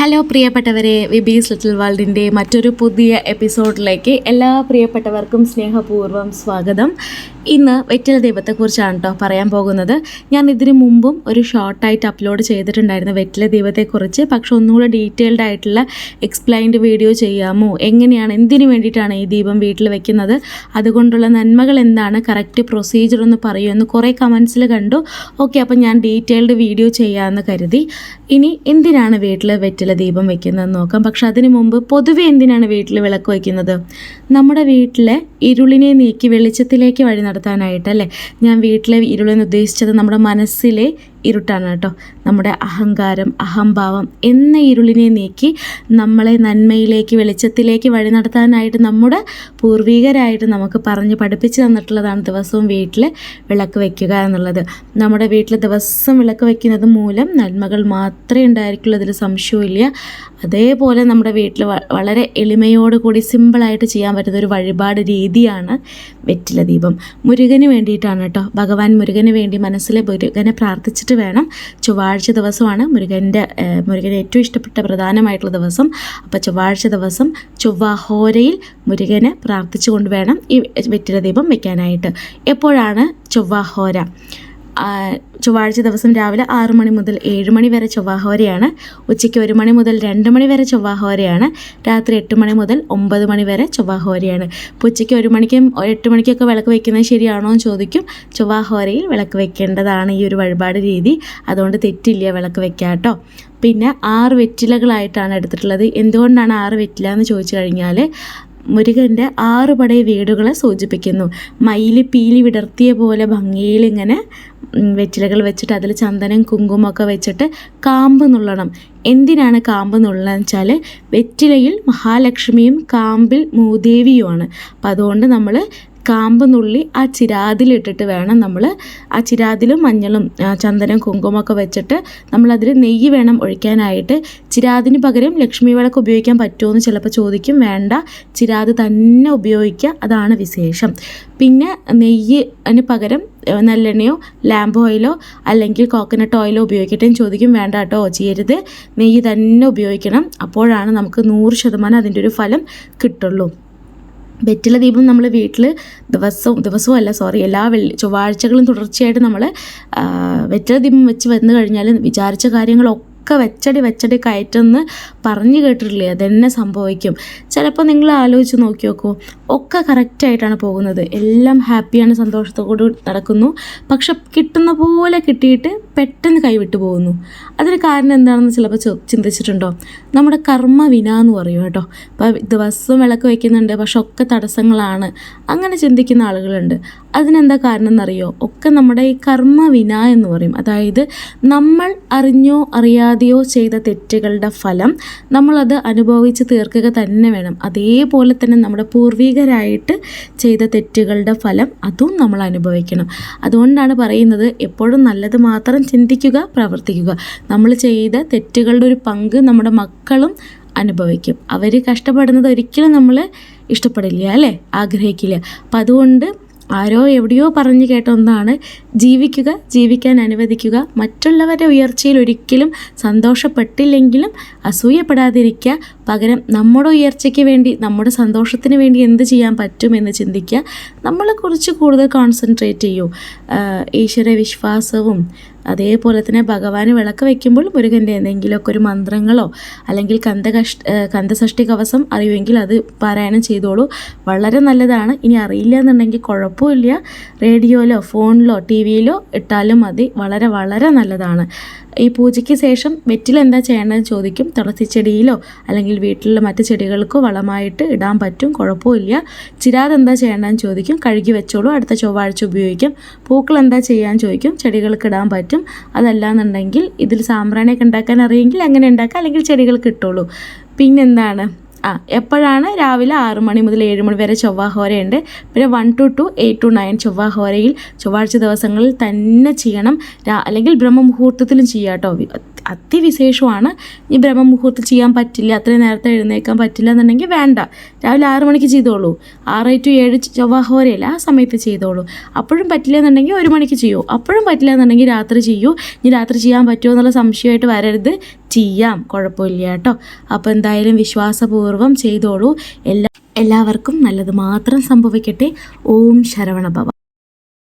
Hello പ്രിയപ്പെട്ടവരെ വിബീസ് little വേൾഡിന്റെ മറ്റൊരു പുതിയ എപ്പിസോഡിലേക്ക് എല്ലാ പ്രിയപ്പെട്ടവർക്കും സ്നേഹപൂർവം സ്വാഗതം. ഇന്ന് വെറ്റില ദൈവത്തെക്കുറിച്ചാണ് കേട്ടോ പറയാൻ പോകുന്നത്. ഞാൻ ഇതിനു മുമ്പും ഒരു ഷോർട്ടായിട്ട് അപ്ലോഡ് ചെയ്തിട്ടുണ്ടായിരുന്നു വെറ്റില ദൈവത്തെക്കുറിച്ച്. പക്ഷെ ഒന്നുകൂടെ ഡീറ്റെയിൽഡ് ആയിട്ടുള്ള എക്സ്പ്ലൈൻഡ് വീഡിയോ ചെയ്യാമോ? എങ്ങനെയാണ്? എന്തിനു വേണ്ടിയിട്ടാണ് ഈ ദീപം വീട്ടിൽ വെക്കുന്നത്? അതുകൊണ്ടുള്ള നന്മകൾ എന്താണ്? കറക്റ്റ് പ്രൊസീജിയർ ഒന്ന് പറയുമെന്ന് കുറേ കമൻസിൽ കണ്ടു. ഓക്കെ അപ്പം ഞാൻ ഡീറ്റെയിൽഡ് വീഡിയോ ചെയ്യാമെന്ന് കരുതി. ഇനി എന്തിനാണ് വീട്ടിൽ വെറ്റില ദീപം വയ്ക്കുന്നതെന്ന് നോക്കാം. പക്ഷെ അതിനു മുമ്പ് പൊതുവെ എന്തിനാണ് വീട്ടിൽ വിളക്ക് വയ്ക്കുന്നത്? നമ്മുടെ വീട്ടിലെ ഇരുളിനെ നീക്കി വെളിച്ചത്തിലേക്ക് വഴി നടത്താനായിട്ടല്ലേ? ഞാൻ വീട്ടിലെ ഇരുളെന്ന് ഉദ്ദേശിച്ചത് നമ്മുടെ മനസ്സിലെ ഇരുട്ടാണ് കേട്ടോ നമ്മുടെ അഹങ്കാരം അഹംഭാവം എന്ന ഇരുളിനെ നീക്കി നമ്മളെ നന്മയിലേക്ക് വെളിച്ചത്തിലേക്ക് വഴി നടത്താനായിട്ട് നമ്മുടെ പൂർവികരായിട്ട് നമുക്ക് പറഞ്ഞ് പഠിപ്പിച്ച് തന്നിട്ടുള്ളതാണ് ദിവസവും വീട്ടിൽ വിളക്ക് വയ്ക്കുക എന്നുള്ളത്. നമ്മുടെ വീട്ടിൽ ദിവസം വിളക്ക് വയ്ക്കുന്നത് മൂലം നന്മകൾ മാത്രമേ ഉണ്ടായിരിക്കുള്ളൂ. അതിൽ സംശയമില്ല അതേപോലെ നമ്മുടെ വീട്ടിൽ വളരെ എളിമയോട് കൂടി സിമ്പിളായിട്ട് ചെയ്യാൻ പറ്റുന്ന ഒരു വഴിപാട് രീതിയാണ് വെറ്റില ദീപം. മുരുകന് വേണ്ടിയിട്ടാണ് കേട്ടോ. ഭഗവാൻ മുരുകന് വേണ്ടി മനസ്സിലെ മുരുകനെ പ്രാർത്ഥിച്ചിട്ട് വേണം. ചൊവ്വാഴ്ച ദിവസമാണ് മുരുകന്റെ ഏഹ്, മുരുകന് ഏറ്റവും ഇഷ്ടപ്പെട്ട പ്രധാനമായിട്ടുള്ള ദിവസം. അപ്പോൾ ചൊവ്വാഴ്ച ദിവസം ചൊവ്വാഹോരയിൽ മുരുകനെ പ്രാർത്ഥിച്ചുകൊണ്ട് വേണം ഈ വെറ്റില ദീപം വെക്കാനായിട്ട്. എപ്പോഴാണ് ചൊവ്വാഹോര? ചൊവ്വാഴ്ച ദിവസം രാവിലെ ആറു മണി മുതൽ ഏഴ് മണി വരെ ചൊവ്വാഹോരയാണ് ഉച്ചയ്ക്ക് ഒരു മണി മുതൽ രണ്ട് മണി വരെ ചൊവ്വാഹോരയാണ് രാത്രി എട്ട് മണി മുതൽ ഒമ്പത് മണി വരെ ചൊവ്വാഹോരയാണ് അപ്പോൾ ഉച്ചയ്ക്ക് ഒരു മണിക്കും എട്ട് മണിക്കൊക്കെ വിളക്ക് വയ്ക്കുന്നത് ശരിയാണോ എന്ന് ചോദിക്കും. ചൊവ്വാഹോരയിൽ വിളക്ക് വയ്ക്കേണ്ടതാണ് ഈ ഒരു വഴിപാട് രീതി. അതുകൊണ്ട് തെറ്റില്ല വിളക്ക് വയ്ക്കാം കേട്ടോ. പിന്നെ ആറ് വെറ്റിലകളായിട്ടാണ് എടുത്തിട്ടുള്ളത്. എന്തുകൊണ്ടാണ് ആറ് വെറ്റില എന്ന് ചോദിച്ചു കഴിഞ്ഞാൽ മുരുകന്റെ ആറ് പടയ വീടുകളെ സൂചിപ്പിക്കുന്നു. മയിൽ പീലി വിടർത്തിയ പോലെ ഭംഗിയിൽ ഇങ്ങനെ വെറ്റിലകൾ വെച്ചിട്ട് അതിൽ ചന്ദനം കുങ്കുമൊക്കെ വെച്ചിട്ട് കാമ്പ് നുള്ളണം. എന്തിനാണ് കാമ്പ് നുള്ളതെന്ന് വെച്ചാൽ വെറ്റിലയിൽ മഹാലക്ഷ്മിയും കാമ്പിൽ മൂദേവിയുമാണ്. അപ്പം അതുകൊണ്ട് നമ്മൾ കാമ്പ് നുള്ളി ആ ചിരാതിലിട്ടിട്ട് വേണം നമ്മൾ ആ ചിരാതിലും മഞ്ഞളും ചന്ദനം കുങ്കുമൊക്കെ വെച്ചിട്ട് നമ്മളതിൽ നെയ്യ് വേണം ഒഴിക്കാനായിട്ട്. ചിരാതിന് പകരം ലക്ഷ്മി വിളക്ക് ഉപയോഗിക്കാൻ പറ്റുമോ എന്ന് ചിലപ്പോൾ ചോദിക്കും. വേണ്ട ചിരാത് തന്നെ ഉപയോഗിക്കുക. അതാണ് വിശേഷം. പിന്നെ നെയ്യ് അതിന് പകരം നല്ലെണ്ണയോ ലാമ്പ് ഓയിലോ അല്ലെങ്കിൽ കോക്കനട്ട് ഓയിലോ ഉപയോഗിക്കട്ടെ എന്ന് ചോദിക്കും. വേണ്ട കേട്ടോ ചെയ്യരുത് നെയ്യ് തന്നെ ഉപയോഗിക്കണം. അപ്പോഴാണ് നമുക്ക് നൂറ് ശതമാനം അതിന്റെ ഒരു ഫലം കിട്ടുള്ളൂ. വെറ്റില ദീപം നമ്മൾ വീട്ടിൽ ദിവസവും ദിവസവും അല്ല സോറി എല്ലാ വെള്ളി ചൊവ്വാഴ്ചകളും തുടർച്ചയായിട്ട് നമ്മൾ വെറ്റില ദീപം വെച്ച് വന്നു കഴിഞ്ഞാൽ വിചാരിച്ച കാര്യങ്ങളൊക്കെ വെച്ചടി വെച്ചടി കയറ്റെന്ന് പറഞ്ഞു കേട്ടിട്ടില്ലേ? അതെന്നെ സംഭവിക്കും. ചിലപ്പോൾ നിങ്ങൾ ആലോചിച്ച് നോക്കി നോക്കൂ. ഒക്കെ കറക്റ്റായിട്ടാണ് പോകുന്നത്. എല്ലാം ഹാപ്പിയാണ് സന്തോഷത്തോടു നടക്കുന്നു. പക്ഷെ കിട്ടുന്ന പോലെ കിട്ടിയിട്ട് പെട്ടെന്ന് കൈവിട്ടു പോകുന്നു. അതിന് കാരണം എന്താണെന്ന് ചിലപ്പോൾ ചിന്തിച്ചിട്ടുണ്ടോ? നമ്മുടെ കർമ്മ വിന എന്ന് പറയും കേട്ടോ. ഇപ്പോൾ ദിവസവും വിളക്ക് വയ്ക്കുന്നുണ്ട് പക്ഷെ ഒക്കെ തടസ്സങ്ങളാണ്. അങ്ങനെ ചിന്തിക്കുന്ന ആളുകളുണ്ട്. അതിനെന്താ കാരണം എന്നറിയോ? ഒക്കെ നമ്മുടെ ഈ കർമ്മ വിന എന്ന് പറയും. അതായത് നമ്മൾ അറിഞ്ഞോ അറിയാതെയോ ചെയ്ത തെറ്റുകളുടെ ഫലം നമ്മളത് അനുഭവിച്ച് തീർക്കുക തന്നെ വേണം. അതേപോലെ തന്നെ നമ്മുടെ പൂർവികരായിട്ട് ചെയ്ത തെറ്റുകളുടെ ഫലം അതും നമ്മൾ അനുഭവിക്കണം. അതുകൊണ്ടാണ് പറയുന്നത് എപ്പോഴും നല്ലത് മാത്രം ചിന്തിക്കുക പ്രവർത്തിക്കുക. നമ്മൾ ചെയ്ത തെറ്റുകളുടെ ഒരു പങ്ക് നമ്മുടെ മക്കളും അനുഭവിക്കും. അവർ കഷ്ടപ്പെടുന്നത് ഒരിക്കലും നമ്മൾ ഇഷ്ടപ്പെടില്ല അല്ലേ? ആഗ്രഹിക്കില്ല. അപ്പം അതുകൊണ്ട് ആരോ എവിടെയോ പറഞ്ഞു കേട്ട ഒന്നാണ് ജീവിക്കുക ജീവിക്കാൻ അനുവദിക്കുക. മറ്റുള്ളവരുടെ ഉയർച്ചയിൽ ഒരിക്കലും സന്തോഷപ്പെട്ടില്ലെങ്കിലും അസൂയപ്പെടാതിരിക്കുക. പകരം നമ്മുടെ ഉയർച്ചയ്ക്ക് വേണ്ടി നമ്മുടെ സന്തോഷത്തിന് വേണ്ടി എന്ത് ചെയ്യാൻ പറ്റുമെന്ന് ചിന്തിക്കുക. നമ്മളെ നമ്മളെക്കുറിച്ച് കൂടുതൽ കോൺസെൻട്രേറ്റ് ചെയ്യൂ. ഈശ്വര വിശ്വാസവും അതേപോലെ തന്നെ ഭഗവാന് വിളക്ക് വയ്ക്കുമ്പോൾ മുരുകന്റെ എന്തെങ്കിലുമൊക്കെ ഒരു മന്ത്രങ്ങളോ അല്ലെങ്കിൽ കന്തകഷ് കന്തസഷ്ടി കവസം അറിയുമെങ്കിൽ അത് പാരായണം ചെയ്തോളൂ. വളരെ നല്ലതാണ്. ഇനി അറിയില്ല എന്നുണ്ടെങ്കിൽ കുഴപ്പമില്ല. റേഡിയോയിലോ ഫോണിലോ ടി വിയിലോ ഇട്ടാലും മതി. വളരെ വളരെ നല്ലതാണ്. ഈ പൂജയ്ക്ക് ശേഷം വെറ്റിൽ എന്താ ചെയ്യേണ്ടതെന്ന് ചോദിക്കും. തുളസിച്ചെടിയിലോ അല്ലെങ്കിൽ വീട്ടിലുള്ള മറ്റ് ചെടികൾക്ക് വളമായിട്ട് ഇടാൻ പറ്റും കുഴപ്പമില്ല ചിരാത് എന്താ ചെയ്യേണ്ടതെന്ന് ചോദിക്കും. കഴുകി വെച്ചോളൂ. അടുത്ത ചൊവ്വാഴ്ച ഉപയോഗിക്കും. പൂക്കൾ എന്താ ചെയ്യാൻ ചോദിക്കും. ചെടികൾക്ക് ഇടാൻ പറ്റും. അതല്ലാന്നുണ്ടെങ്കിൽ ഇതിൽ സാമ്പ്രാണിയൊക്കെ ഉണ്ടാക്കാൻ അറിയെങ്കിൽ അങ്ങനെ ഉണ്ടാക്കാം. അല്ലെങ്കിൽ ചെടികൾക്ക് ഇട്ടോളൂ. പിന്നെന്താണ്? ആ എപ്പോഴാണ്? രാവിലെ ആറ് മണി മുതൽ ഏഴ് മണി വരെ ചൊവ്വാഹോരയുണ്ട്. പിന്നെ one two two eight two nine ചൊവ്വാഹോരയിൽ ചൊവ്വാഴ്ച ദിവസങ്ങളിൽ തന്നെ ചെയ്യണം. അല്ലെങ്കിൽ ബ്രഹ്മമുഹൂർത്തത്തിലും ചെയ്യാം കേട്ടോ അതിവിശേഷമാണ് ഈ ബ്രഹ്മമുഹൂർത്തം ചെയ്യാൻ പറ്റില്ല അത്രയും നേരത്തെ എഴുന്നേക്കാൻ പറ്റില്ല എന്നുണ്ടെങ്കിൽ വേണ്ട. രാവിലെ ആറ് മണിക്ക് ചെയ്തോളൂ. ആറ് ടു ഏഴ് ചൊവ്വാഹോരയല്ല ആ സമയത്ത് ചെയ്തോളൂ. അപ്പോഴും പറ്റില്ല എന്നുണ്ടെങ്കിൽ ഒരു മണിക്ക് ചെയ്യൂ. അപ്പോഴും പറ്റില്ല എന്നുണ്ടെങ്കിൽ രാത്രി ചെയ്യൂ. ഇനി രാത്രി ചെയ്യാൻ പറ്റുമോ എന്നുള്ള സംശയമായിട്ട് വരരുത്. ചെയ്യാം. കുഴപ്പമില്ല കേട്ടോ. അപ്പോൾ എന്തായാലും വിശ്വാസപൂർവം ചെയ്തോളൂ. എല്ലാ എല്ലാവർക്കും നല്ലത് മാത്രം സംഭവിക്കട്ടെ. ഓം ശരവണ ഭവ